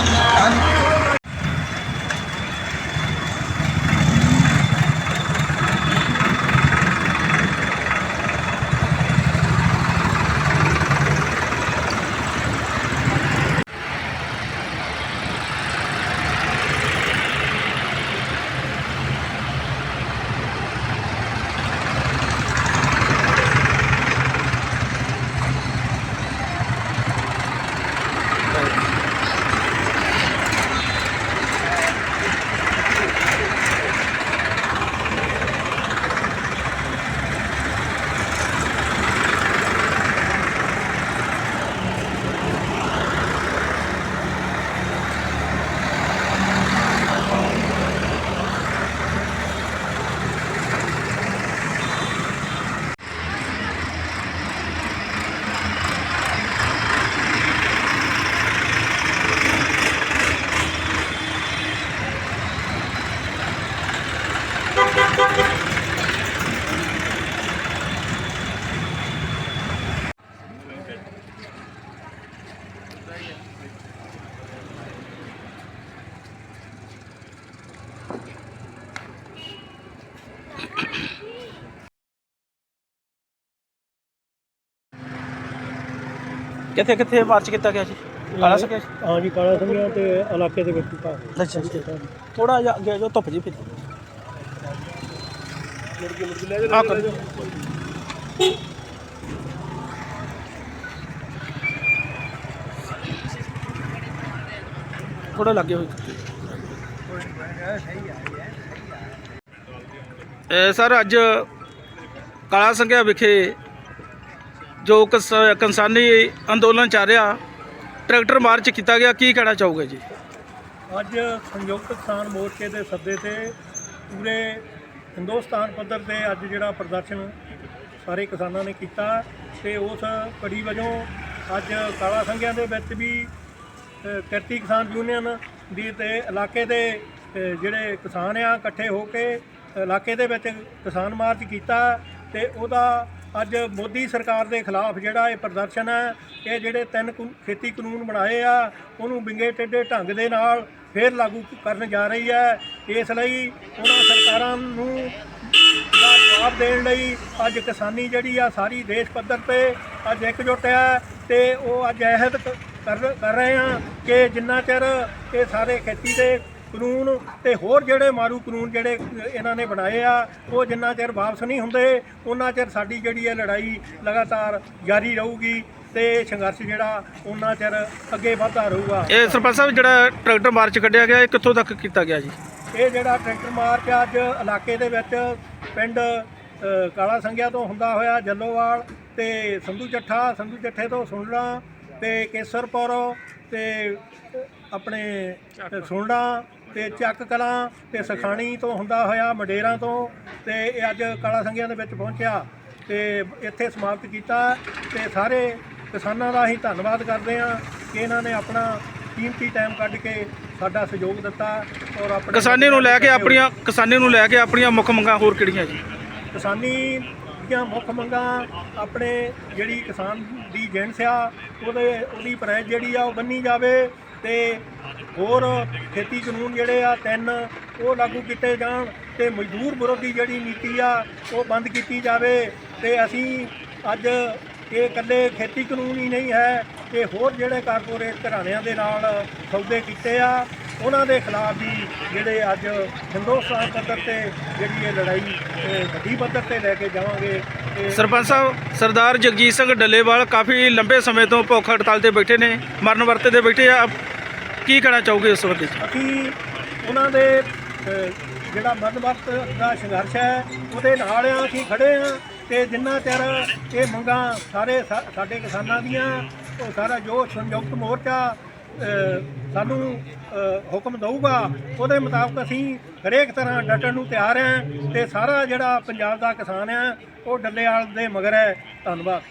Oh, no. ਕਿੱਥੇ ਕਿੱਥੇ March ਕੀਤਾ ਗਿਆ ਜੀ ਕਾਲਾ ਸਕਿਆ ਹਾਂ ਜੀ ਕਾਲਾ ਸਿੰਘਾਂ ਤੇ ਇਲਾਕੇ ਦੇ ਵਿੱਚ ਭਾਗ ਅੱਛਾ ਥੋੜਾ ਜਿਹਾ ਅੱਗੇ ਜੋ ਧੁੱਪ ਜੀ ਫਿਰ ਆ ਕਰੋ। ਥੋੜਾ ਲੱਗੇ ਹੋਏ। ਇਹ ਸਰ ਅੱਜ ਕਾਲਾ ਸੰਘਿਆ ਵਿਖੇ ਜੋ ਕਿਸਾਨੀ ਅੰਦੋਲਨ ਚੱਲ ਰਿਹਾ, ਟਰੈਕਟਰ ਮਾਰਚ ਕੀਤਾ ਗਿਆ, ਕੀ ਕਹਿਣਾ ਚਾਹੋਗੇ ਜੀ? ਅੱਜ ਸੰਯੁਕਤ ਕਿਸਾਨ ਮੋਰਚੇ ਦੇ ਸੱਦੇ ਤੇ ਪੂਰੇ ਹਿੰਦੁਸਤਾਨ ਪੱਧਰ ਤੇ ਅੱਜ ਜਿਹੜਾ ਪ੍ਰਦਰਸ਼ਨ ਸਾਰੇ ਕਿਸਾਨਾਂ ਨੇ ਕੀਤਾ ਤੇ ਉਸ ਕੜੀ ਵਜੋਂ ਅੱਜ ਕਾਲਾ ਸੰਘਿਆਂ ਦੇ ਵਿੱਚ ਵੀ ਕਿਰਤੀ ਕਿਸਾਨ ਯੂਨੀਅਨ ਦੀ ਤੇ ਇਲਾਕੇ ਦੇ ਜਿਹੜੇ ਕਿਸਾਨ ਆ, ਇਕੱਠੇ ਹੋ ਕੇ ਇਲਾਕੇ ਦੇ ਵਿੱਚ ਕਿਸਾਨ ਮਾਰਚ ਕੀਤਾ ਤੇ ਉਹਦਾ ਅੱਜ ਮੋਦੀ ਸਰਕਾਰ ਦੇ ਖਿਲਾਫ ਜਿਹੜਾ ਇਹ ਪ੍ਰਦਰਸ਼ਨ ਹੈ, ਇਹ ਜਿਹੜੇ ਤਿੰਨ ਕਾਨੂੰਨ- ਖੇਤੀ ਕਾਨੂੰਨ ਬਣਾਏ ਆ, ਉਹਨੂੰ ਵਿੰਗੇ ਟੇਢੇ ਢੰਗ ਦੇ ਨਾਲ ਫੇਰ ਲਾਗੂ ਕਰਨ ਜਾ ਰਹੀ ਹੈ। ਇਸ ਲਈ ਉਹਨਾਂ ਸਰਕਾਰਾਂ ਨੂੰ ਦਾ ਜਵਾਬ ਦੇਣ ਲਈ ਅੱਜ ਕਿਸਾਨੀ ਜਿਹੜੀ ਆ ਸਾਰੀ ਦੇਸ਼ ਪੱਧਰ ਤੇ ਅੱਜ ਇਕਜੁੱਟ ਹੈ ਤੇ ਉਹ ਅੱਜ ਅਹਿਦ ਕਰ ਕਰ ਰਹੇ ਆ ਕਿ ਜਿੰਨਾ ਚਿਰ ਇਹ ਸਾਰੇ ਖੇਤੀ ਦੇ ਕਾਨੂੰਨ ਤੇ ਹੋਰ ਜਿਹੜੇ ਮਾਰੂ ਕਾਨੂੰਨ ਜਿਹੜੇ ਇਹਨਾਂ ਨੇ ਬਣਾਏ ਆ ਉਹ ਜਿੰਨਾ ਚਿਰ ਵਾਪਸ ਨਹੀਂ ਹੁੰਦੇ ਉਹਨਾਂ ਚਿਰ ਸਾਡੀ ਜਿਹੜੀ ਇਹ ਲੜਾਈ ਲਗਾਤਾਰ ਜਾਰੀ ਰਹੂਗੀ ਤੇ ਸੰਘਰਸ਼ ਜਿਹੜਾ ਉਹਨਾਂ ਚਿਰ ਅੱਗੇ ਵਧਦਾ ਰਹੂਗਾ। ਇਹ ਸਰਪੰਚ ਸਾਹਿਬ ਜਿਹੜਾ ਟਰੈਕਟਰ ਮਾਰਚ ਕੱਢਿਆ ਗਿਆ ਇਹ ਕਿੱਥੋਂ ਤੱਕ ਕੀਤਾ ਗਿਆ ਜੀ? ਇਹ ਜਿਹੜਾ ਟਰੈਕਟਰ ਮਾਰਚ ਅੱਜ ਇਲਾਕੇ ਦੇ ਵਿੱਚ ਪਿੰਡ ਕਾਲਾ ਸੰਘਿਆ ਤੋਂ ਹੁੰਦਾ ਹੋਇਆ ਜੱਲੋਵਾਲ ਤੇ ਸੰਧੂ ਚੱਠਾ ਸੰਧੂ ਚੱਠੇ ਤੋਂ ਸੁਣਲਾ ਤੇ ਕੇਸਰਪੁਰ ਤੇ ਆਪਣੇ ਸੁਣਲਾ ਤੇ ਚੱਕ ਕਲਾਂ ਤੇ ਸਖਾਣੀ ਤੋਂ ਹੁੰਦਾ ਹੋਇਆ ਮਡੇਰਾਂ ਤੋਂ ਤੇ ਇਹ ਅੱਜ ਕਾਲਾ ਸੰਘਿਆ ਦੇ ਵਿੱਚ ਪਹੁੰਚਿਆ ਤੇ ਇੱਥੇ ਸਮਾਪਤ ਕੀਤਾ ਤੇ ਸਾਰੇ ਕਿਸਾਨਾਂ ਦਾ ਅਸੀਂ ਧੰਨਵਾਦ ਕਰਦੇ ਹਾਂ ਕਿ ਇਹਨਾਂ ਨੇ ਆਪਣਾ ਕੀਮਤੀ ਟਾਈਮ ਕੱਢ ਕੇ ਸਾਡਾ ਸਹਿਯੋਗ ਦਿੱਤਾ ਔਰ ਆਪਣੇ ਕਿਸਾਨੀ ਨੂੰ ਲੈ ਕੇ ਆਪਣੀਆਂ ਕਿਸਾਨੀ ਨੂੰ ਲੈ ਕੇ ਆਪਣੀਆਂ ਮੁੱਖ ਮੰਗਾਂ ਹੋਰ ਕਿਹੜੀਆਂ ਜੀ? ਕਿਸਾਨੀ ਦੀਆਂ ਮੁੱਖ ਮੰਗਾਂ ਆਪਣੇ ਜਿਹੜੀ ਕਿਸਾਨ ਦੀ ਜਿਣਸ ਆ ਉਹਦੇ ਉਹਦੀ ਪ੍ਰਾਈਸ ਜਿਹੜੀ ਆ ਉਹ ਬੰਨੀ ਜਾਵੇ ਤੇ ਹੋਰ ਖੇਤੀ ਕਾਨੂੰਨ ਜਿਹੜੇ ਆ ਤਿੰਨ, ਉਹ ਲਾਗੂ ਕੀਤੇ ਜਾਣ ਤੇ ਮਜ਼ਦੂਰ ਵਿਰੋਧੀ ਜਿਹੜੀ ਨੀਤੀ ਆ, ਉਹ ਬੰਦ ਕੀਤੀ ਜਾਵੇ ਤੇ ਅਸੀਂ ਅੱਜ ਇਹ ਇਕੱਲੇ ਖੇਤੀ ਕਾਨੂੰਨ ਹੀ ਨਹੀਂ ਹੈ, ਇਹ ਹੋਰ ਜਿਹੜੇ ਕਾਰਪੋਰੇਟ ਘਰਾਣਿਆਂ ਦੇ ਨਾਲ ਸੌਦੇ ਕੀਤੇ ਆ। ਉਹਨਾਂ ਦੇ ਖਿਲਾਫ ਵੀ ਜਿਹੜੇ ਅੱਜ ਹਿੰਦੁਸਤਾਨ ਪੱਧਰ ਤੇ ਜਿਹੜੀ ਇਹ ਲੜਾਈ ਵੱਡੀ ਪੱਧਰ ਤੇ ਲੈ ਕੇ ਜਾਵਾਂਗੇ ਸਰਪੰਚ ਸਾਹਿਬ ਸਰਦਾਰ ਜਗਜੀਤ ਸਿੰਘ ਡੱਲੇਵਾਲ ਕਾਫੀ ਲੰਬੇ ਸਮੇਂ ਤੋਂ ਭੁੱਖ ਹੜਤਾਲ ਤੇ ਬੈਠੇ ਨੇ ਮਰਨ ਵਰਤੇ ਤੇ ਬੈਠੇ ਆ। ਕੀ ਕਹਿਣਾ ਚਾਹੋਗੇ ਇਸ ਸੰਬੰਧੀ? ਅਸੀਂ ਉਹਨਾਂ ਦੇ ਜਿਹੜਾ ਮਰਦਮਤ ਦਾ ਸੰਘਰਸ਼ ਹੈ ਉਹਦੇ ਨਾਲ ਆ ਅਸੀਂ ਖੜੇ ਆ ਤੇ ਜਿੰਨਾ ਚਿਰ ਇਹ ਮੰਗਾਂ ਸਾਰੇ ਸਾਡੇ ਕਿਸਾਨਾਂ ਦੀਆਂ ਉਹ ਸਾਰਾ ਜੋ ਸੰਯੁਕਤ ਮੋਰਚਾ ਸਾਨੂੰ ਹੁਕਮ ਦਊਗਾ, ਉਹਦੇ ਮੁਤਾਬਕ ਅਸੀਂ ਹਰੇਕ ਤਰ੍ਹਾਂ ਡਟਣ ਨੂੰ ਤਿਆਰ ਹਾਂ ਤੇ ਸਾਰਾ ਜਿਹੜਾ ਪੰਜਾਬ ਦਾ ਕਿਸਾਨ ਹੈ, ਉਹ ਡੱਲੇਵਾਲ ਦੇ ਮਗਰ ਹੈ। ਧੰਨਵਾਦ।